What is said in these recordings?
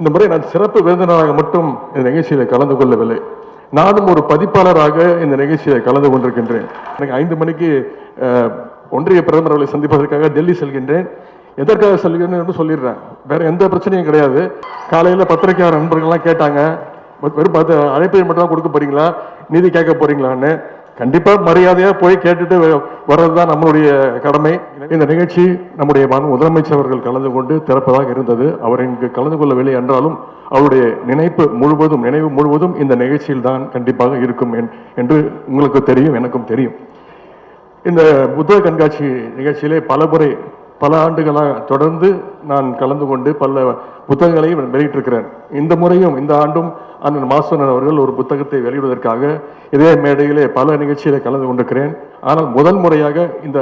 இந்த முறை நான் சிறப்பு விருந்தினராக மட்டும் இந்த நிகழ்ச்சியில் கலந்து கொள்ளவில்லை. நானும் ஒரு பதிப்பாளராக இந்த நிகழ்ச்சியில் கலந்து கொண்டிருக்கின்றேன். எனக்கு ஐந்து மணிக்கு ஒன்றிய பிரதமர் அவர்களை சந்திப்பதற்காக டெல்லி செல்கின்றேன். எதற்காக செல்கிறேன் என்று சொல்லிடுறேன். வேற எந்த பிரச்சனையும் கிடையாது. காலையில் பத்திரிகையாளர் நண்பர்கள்லாம் கேட்டாங்க. வெறும் பார்த்து அழைப்பை மட்டும் தான் கொடுக்க போறீங்களா? நீதி கேட்க போறீங்களான்னு. கண்டிப்பா மரியாதையா போய் கேட்டுட்டு வர்றது வர்றதுதான் நம்மளுடைய கடமை. இந்த நிகழ்ச்சி நம்முடைய முதலமைச்சர் அவர்கள் கலந்து கொண்டு திறப்பதாக இருந்தது. அவர் இங்கு கலந்து கொள்ளவில்லை என்றாலும் அவருடைய நினைப்பு முழுவதும் நினைவு முழுவதும் இந்த நிகழ்ச்சியில் தான் கண்டிப்பாக இருக்கும் என்- என்று உங்களுக்கு தெரியும் எனக்கும் தெரியும். இந்த புத்தக கண்காட்சி நிகழ்ச்சியிலே பல முறை பல ஆண்டுகளாக தொடர்ந்து நான் கலந்து கொண்டு பல புத்தகங்களையும் வெளியிட்டிருக்கிறேன். இந்த முறையும் இந்த ஆண்டும் அண்ணன் மாசுவரன் அவர்கள் ஒரு புத்தகத்தை வெளியிடுவதற்காக இதே மேடையிலே பல நிகழ்ச்சியில் கலந்து கொண்டிருக்கிறேன். ஆனால் முதல் முறையாக இந்த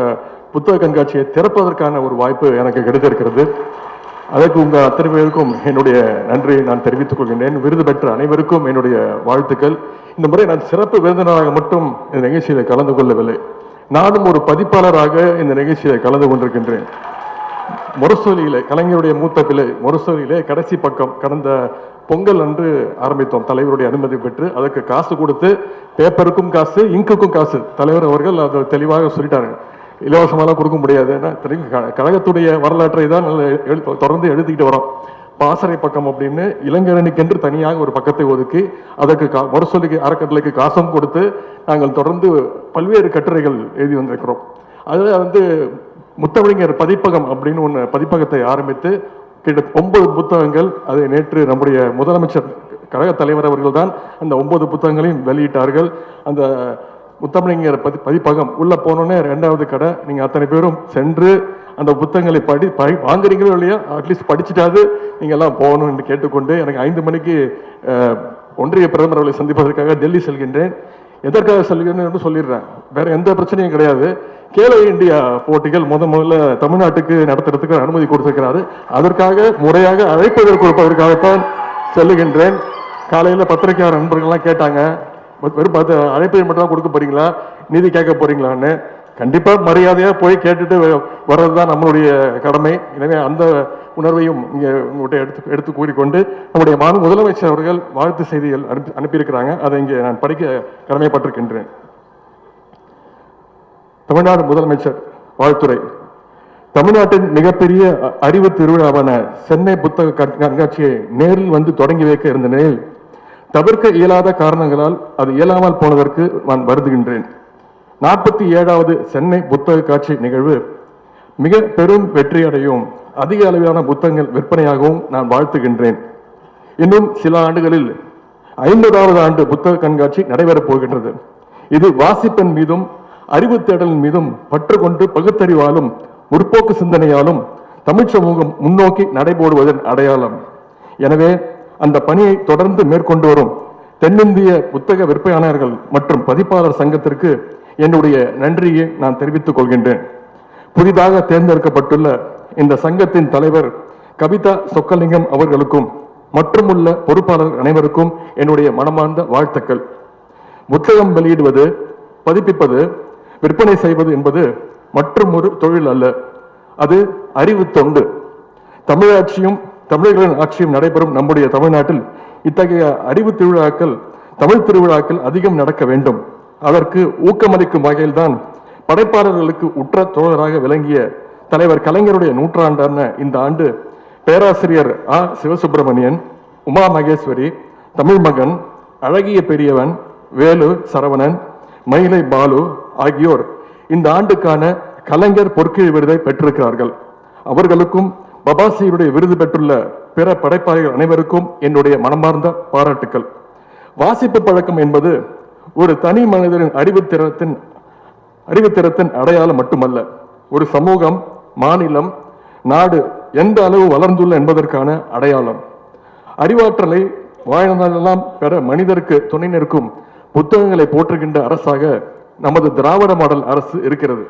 புத்தக கண்காட்சியை திறப்பதற்கான ஒரு வாய்ப்பு எனக்கு கிடைத்திருக்கிறது. அதற்கு உங்கள் அத்தனை பேருக்கும் என்னுடைய நன்றியை நான் தெரிவித்துக் கொள்கின்றேன். விருது பெற்ற அனைவருக்கும் என்னுடைய வாழ்த்துக்கள். இந்த முறை நான் சிறப்பு விருந்தினராக மட்டும் இந்த நிகழ்ச்சியில் கலந்து கொள்ளவில்லை. நானும் ஒரு பதிப்பாளராக இந்த நிகழ்ச்சியை கலந்து கொண்டிருக்கின்றேன். முரசொலியிலே கலைஞருடைய மூத்த பிள்ளை முரசொலியிலே கடைசி பக்கம் கடந்த பொங்கல் அன்று ஆரம்பித்தோம். தலைவருடைய அனுமதி பெற்று அதற்கு காசு கொடுத்து பேப்பருக்கும் காசு இங்குக்கும் காசு. தலைவர் அவர்கள் அதை தெளிவாக சொல்லிட்டாங்க இலவசமாலாம் கொடுக்க முடியாது. ஏன்னா க- கழகத்துடைய வரலாற்றை தான் நல்ல தொடர்ந்து எழுதிக்கிட்டு வரோம். பாசறை பக்கம் அப்படின்னு இளைஞரணிக்கென்று தனியாக ஒரு பக்கத்தை ஒதுக்கி அதற்கு கா முரசொலிக்கு அறக்கட்டளைக்கு காசும் கொடுத்து நாங்கள் தொடர்ந்து பல்வேறு கட்டுரைகள் எழுதி வந்திருக்கிறோம். அதில் வந்து முத்தமிழிஞர் பதிப்பகம் அப்படின்னு ஒன்று பதிப்பகத்தை ஆரம்பித்து கிட்ட ஒன்பது புத்தகங்கள் அதை நேற்று நம்முடைய முதலமைச்சர் கழக தலைவர் அவர்கள் தான் அந்த ஒன்பது புத்தகங்களையும் வெளியிட்டார்கள். அந்த முத்தமிழர் பதி பதிப்பகம். உள்ளே போனோன்னே ரெண்டாவது கடை. நீங்கள் அத்தனை பேரும் சென்று அந்த புத்தகங்களை படி படி வாங்குறீங்களோ இல்லையோ அட்லீஸ்ட் படிச்சுட்டாவது நீங்க எல்லாம் போகணும் என்று கேட்டுக்கொண்டு எனக்கு ஐந்து மணிக்கு ஒன்றிய பிரதமர் அவர்களை சந்திப்பதற்காக டெல்லி செல்கின்றேன். எதற்காக செல்கிறேன் என்று சொல்லிடுறேன். வேற எந்த பிரச்சனையும் கிடையாது. கேலோ இந்தியா போட்டிகள் முத முதல்ல தமிழ்நாட்டுக்கு நடத்துறதுக்கு அனுமதி கொடுத்திருக்கிறாரு. அதற்காக முறையாக அழைப்புதல் கொடுப்பதற்காகத்தான் செல்லுகின்றேன். காலையில் பத்திரிகையாளர் நண்பர்கள்லாம் கேட்டாங்க வெறும் பார்த்து அழைப்பை மட்டும் தான் கொடுக்க போறீங்களா? நீதி கேட்க போறீங்களான்னு. கண்டிப்பா மரியாதையா போய் கேட்டுட்டு வ- வர்றதுதான் நம்மளுடைய கடமை. எனவே அந்த உணர்வையும் இங்கே உங்கள்கிட்ட எடுத்து எடுத்து கூறிக்கொண்டு நம்முடைய மாநில முதலமைச்சர் அவர்கள் வாழ்த்து செய்திகள் அனுப்பி அனுப்பியிருக்கிறாங்க. அதை இங்கே நான் படிக்க கடமைப்பட்டிருக்கின்றேன். தமிழ்நாடு முதலமைச்சர் வாழ்த்துறை. தமிழ்நாட்டின் மிகப்பெரிய அ- அறிவு திருவிழாவான சென்னை புத்தக கண்- கண்காட்சியை நேரில் வந்து தொடங்கி வைக்க இருந்த நிலையில் தவிர்க்க இயலாத காரணங்களால் அது இயலாமல் போனதற்கு நான் வருந்துகின்றேன். நாற்பத்தி ஏழாவது சென்னை புத்தக காட்சி நிகழ்வு. மிக பெரும் வெற்றியடையும் அதிக அளவிலான புத்தகங்கள் விற்பனையாகவும் நான் வாழ்த்துகின்றேன். இன்னும் சில ஆண்டுகளில் ஐம்பதாவது ஆண்டு புத்தக கண்காட்சி நடைபெறப் போகின்றது. இது வாசிப்பின் மீதும் அறிவு தேடலின் மீதும் பற்று கொண்டு பகுத்தறிவாலும் முற்போக்கு சிந்தனையாலும் தமிழ் சமூகம் முன்னோக்கி நடைபோடுவதன் அடையாளம். எனவே அந்த பணியை தொடர்ந்து மேற்கொண்டு வரும் தென்னிந்திய புத்தக விற்பனையாளர்கள் மற்றும் பதிப்பாளர் சங்கத்திற்கு என்னுடைய நன்றியை நான் தெரிவித்துக் கொள்கின்றேன். புதிதாக தேர்ந்தெடுக்கப்பட்டுள்ள இந்த சங்கத்தின் தலைவர் கவிதா சொக்கலிங்கம் அவர்களுக்கும் மற்றுமுள்ள பொறுப்பாளர் அனைவருக்கும் என்னுடைய மனமார்ந்த வாழ்த்துக்கள். புத்தகம் வெளியிடுவது பதிப்பிப்பது விற்பனை செய்வது என்பது மற்றும் ஒரு தொழில் அல்ல. அது அறிவு தொண்டு. தமிழாட்சியும் தமிழர்களின் ஆட்சியும் நடைபெறும் நம்முடைய தமிழ்நாட்டில் இத்தகைய அறிவு திருவிழாக்கள் தமிழ் திருவிழாக்கள் அதிகம் நடக்க வேண்டும். அதற்கு ஊக்கமளிக்கும் வகையில்தான் படைப்பாளர்களுக்கு உற்ற தோழராக விளங்கிய தலைவர் கலைஞருடைய நூற்றாண்டான இந்த ஆண்டு பேராசிரியர் ஆ. சிவசுப்பிரமணியன் உமா மகேஸ்வரி தமிழ் மகன் அழகிய பெரியவன் வேலு சரவணன் மயிலை பாலு ஆகியோர் இந்த ஆண்டுக்கான கலைஞர் பொற்கிழி விருதை பெற்றிருக்கிறார்கள். அவர்களுக்கும் பபாசியருடைய விருது பெற்றுள்ள பிற படைப்பாளிகள் அனைவருக்கும் என்னுடைய மனமார்ந்த பாராட்டுக்கள். வாசிப்பு பழக்கம் என்பது ஒரு தனி மனிதரின் அறிவுத்திறத்தின் அறிவுத்திறத்தின் அடையாளம் மட்டுமல்ல ஒரு சமூகம் மாநிலம் நாடு எந்த அளவு வளர்ந்துள்ள என்பதற்கான அடையாளம். அறிவாற்றலை வாழ்நாளெல்லாம் பெற மனிதருக்கு துணை நிற்கும் புத்தகங்களை போற்றுகின்ற அரசாக நமது திராவிட மாடல் அரசு இருக்கிறது.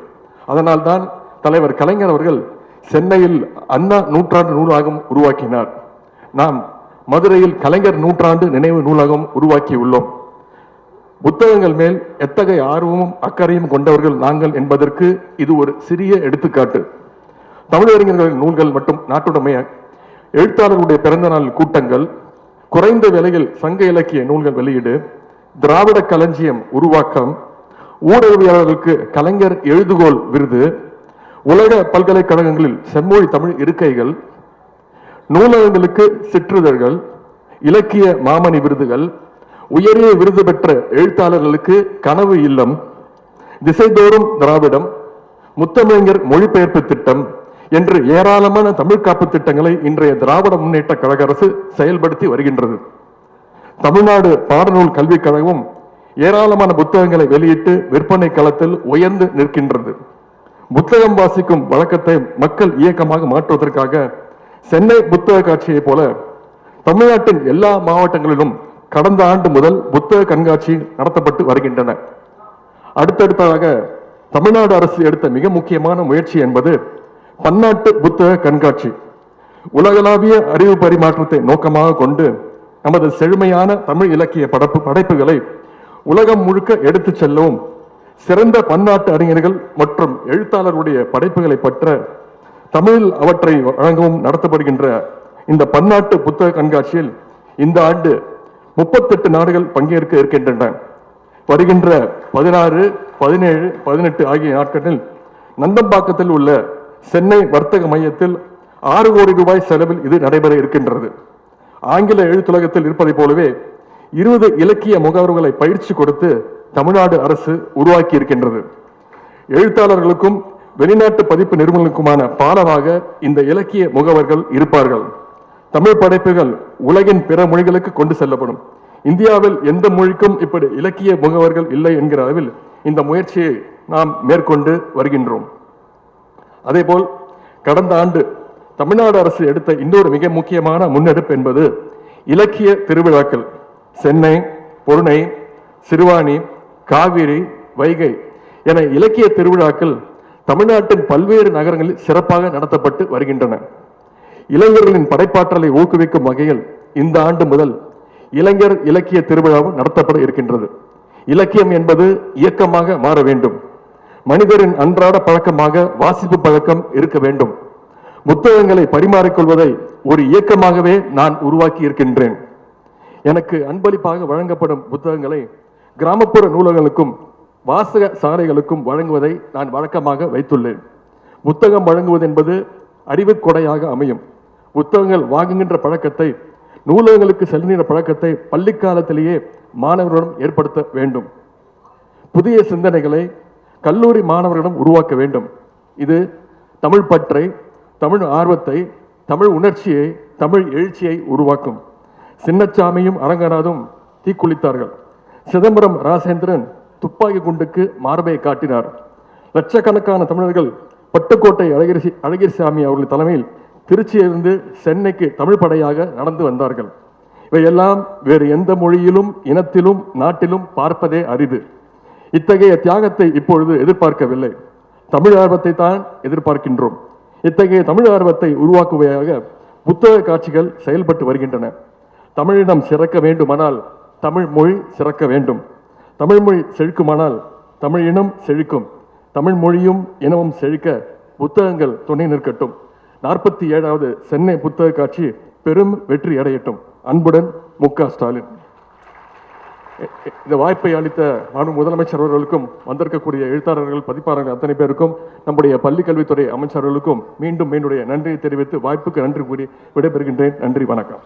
அதனால்தான் தலைவர் கலைஞர் அவர்கள் சென்னையில் அண்ணா நூற்றாண்டு நூலகம் உருவாக்கினார். நாம் மதுரையில் கலைஞர் நூற்றாண்டு நினைவு நூலகம் உருவாக்கியுள்ளோம் புத்தகங்கள் மேல் எத்தகைய ஆர்வமும் அக்கறையும் கொண்டவர்கள் நாங்கள் என்பதற்கு இது ஒரு சிறிய எடுத்துக்காட்டு. தமிழறிஞர்களின் நூல்கள் மற்றும் நாட்டுடைமைய எழுத்தாளர்களுடைய பிறந்தநாள் கூட்டங்கள் குறைந்த விலையில் சங்க இலக்கிய நூல்கள் வெளியீடு திராவிட களஞ்சியம் உருவாக்கம் ஊடகவியலாளர்களுக்கு கலைஞர் எழுதுகோல் விருது உலக பல்கலைக்கழகங்களில் செம்மொழி தமிழ் இருக்கைகள் நூலகங்களுக்கு சிற்றிதழ்கள் இலக்கிய மாமணி விருதுகள் உயரிய விருது பெற்ற எழுத்தாளர்களுக்கு கனவு இல்லம் திசைதோறும் திராவிடம் முத்தமிழர் மொழிபெயர்ப்பு திட்டம் என்று ஏராளமான தமிழ் காப்பு திட்டங்களை இன்றைய திராவிட முன்னேற்ற கழக அரசு செயல்படுத்தி வருகின்றது. தமிழ்நாடு பாடநூல் கல்விக் கழகமும் ஏராளமான புத்தகங்களை வெளியிட்டு விற்பனை களத்தில் உயர்ந்து நிற்கின்றது. புத்தகம் வாசிக்கும் வழக்கத்தை மக்கள் இயக்கமாக மாற்றுவதற்காக சென்னை புத்தக காட்சியைப் போல தமிழ்நாட்டின் எல்லா மாவட்டங்களிலும் கடந்த ஆண்டு முதல் புத்தக கண்காட்சி நடத்தப்பட்டு வருகின்றன. அடுத்தடுத்ததாக தமிழ்நாடு அரசு எடுத்த மிக முக்கியமான முயற்சி என்பது பன்னாட்டு புத்தக கண்காட்சி. உலகளாவிய அறிவு பரிமாற்றத்தை நோக்கமாக கொண்டு நமது செழுமையான தமிழ் இலக்கிய படைப்பு படைப்புகளை உலகம் முழுக்க எடுத்துச் செல்லவும் சிறந்த பன்னாட்டு அறிஞர்கள் மற்றும் எழுத்தாளர்களுடைய படைப்புகளை பற்ற தமிழில் அவற்றை வழங்கவும் நடத்தப்படுகின்ற இந்த பன்னாட்டு புத்தக கண்காட்சியில் இந்த ஆண்டு முப்பத்தெட்டு நாடுகள் பங்கேற்க இருக்கின்றன. வருகின்ற பதினாறு பதினேழு பதினெட்டு ஆகிய நாட்களில் நந்தம்பாக்கத்தில் உள்ள சென்னை வர்த்தக மையத்தில் ஆறு கோடி ரூபாய் செலவில் இது நடைபெற இருக்கின்றது. ஆங்கில எழுத்துலகத்தில் இருப்பதைப் போலவே இருபது இலக்கிய முகவர்களை பயிற்சி கொடுத்து தமிழ்நாடு அரசு உருவாக்கி இருக்கின்றது எழுத்தாளர்களுக்கும் வெளிநாட்டு பதிப்பு நிறுவனங்களுக்குமான பாலமாக இந்த இலக்கிய முகவர்கள் இருப்பார்கள். தமிழ் படைப்புகள் உலகின் பிற மொழிகளுக்கு கொண்டு செல்லப்படும். இந்தியாவில் எந்த மொழிக்கும் இப்படி இலக்கிய முகவர்கள் இல்லை என்கிற அளவில் இந்த முயற்சியை நாம் மேற்கொண்டு வருகின்றோம். அதேபோல் கடந்த ஆண்டு தமிழ்நாடு அரசு எடுத்த இன்னொரு மிக முக்கியமான முன்னெடுப்பு என்பது இலக்கிய திருவிழாக்கள். சென்னை பொருணை சிறுவாணி காவிரி வைகை என இலக்கிய திருவிழாக்கள் தமிழ்நாட்டின் பல்வேறு நகரங்களில் சிறப்பாக நடத்தப்பட்டு வருகின்றன. இளைஞர்களின் படைப்பாற்றலை ஊக்குவிக்கும் வகையில் இந்த ஆண்டு முதல் இளைஞர் இலக்கிய திருவிழாவும் நடத்தப்பட இருக்கின்றது. இலக்கியம் என்பது இயக்கமாக மாற வேண்டும். மனிதரின் அன்றாட பழக்கமாக வாசிப்பு பழக்கம் இருக்க வேண்டும். புத்தகங்களை பரிமாறிக்கொள்வதை ஒரு இயக்கமாகவே நான் உருவாக்கி இருக்கின்றேன் எனக்கு அன்பளிப்பாக வழங்கப்படும் புத்தகங்களை கிராமப்புற நூலகங்களுக்கும் வாசக சாலைகளுக்கும் வழங்குவதை நான் வழக்கமாக வைத்துள்ளேன். புத்தகம் வழங்குவது என்பது அறிவு கொடையாக அமையும். புத்தகங்கள் வாங்குகின்ற பழக்கத்தை நூலகங்களுக்கு செல்கின்ற பழக்கத்தை பள்ளிக்காலத்திலேயே மாணவர்களிடம் ஏற்படுத்த வேண்டும். புதிய சிந்தனைகளை கல்லூரி மாணவர்களிடம் உருவாக்க வேண்டும். இது தமிழ் பற்றை தமிழ் ஆர்வத்தை தமிழ் உணர்ச்சியை தமிழ் எழுச்சியை உருவாக்கும். சின்னச்சாமியும் அரங்கநாதும் தீக்குளித்தார்கள். சிதம்பரம் ராசேந்திரன் துப்பாக்கி குண்டுக்கு மார்பை காட்டினார். லட்சக்கணக்கான தமிழர்கள் பட்டுக்கோட்டை அழகிரி அழகிரிசாமி அவர்கள் தலைமையில் திருச்சியிலிருந்து சென்னைக்கு தமிழ் படையாக நடந்து வந்தார்கள். இவையெல்லாம் வேறு எந்த மொழியிலும் இனத்திலும் நாட்டிலும் பார்ப்பதே அரிது. இத்தகைய தியாகத்தை இப்பொழுது எதிர்பார்க்கவில்லை. தமிழ் ஆர்வத்தை தான் எதிர்பார்க்கின்றோம். இத்தகைய தமிழ் ஆர்வத்தை உருவாக்குவையாக புத்தக காட்சிகள் செயல்பட்டு வருகின்றன. தமிழினம் சிறக்க வேண்டுமானால் தமிழ் மொழி சிறக்க வேண்டும். தமிழ் மொழி செழிக்குமானால் தமிழ் இனம் செழிக்கும். தமிழ் மொழியும் இனமும் செழிக்க புத்தகங்கள் துணை நிற்கட்டும். நாற்பத்தி ஏழாவது சென்னை புத்தக காட்சி பெரும் வெற்றி அடையட்டும். அன்புடன் மு க ஸ்டாலின். இந்த வாய்ப்பை அளித்த மாநில முதலமைச்சர் அவர்களுக்கும் வந்திருக்கக்கூடிய எழுத்தாளர்கள் பதிப்பாளர்கள் அத்தனை பேருக்கும் நம்முடைய பள்ளி கல்வித்துறை அமைச்சர்களுக்கும் மீண்டும் என்னுடைய நன்றியை தெரிவித்து வாய்ப்புக்கு நன்றி கூறி விடைபெறுகின்றேன். நன்றி வணக்கம்.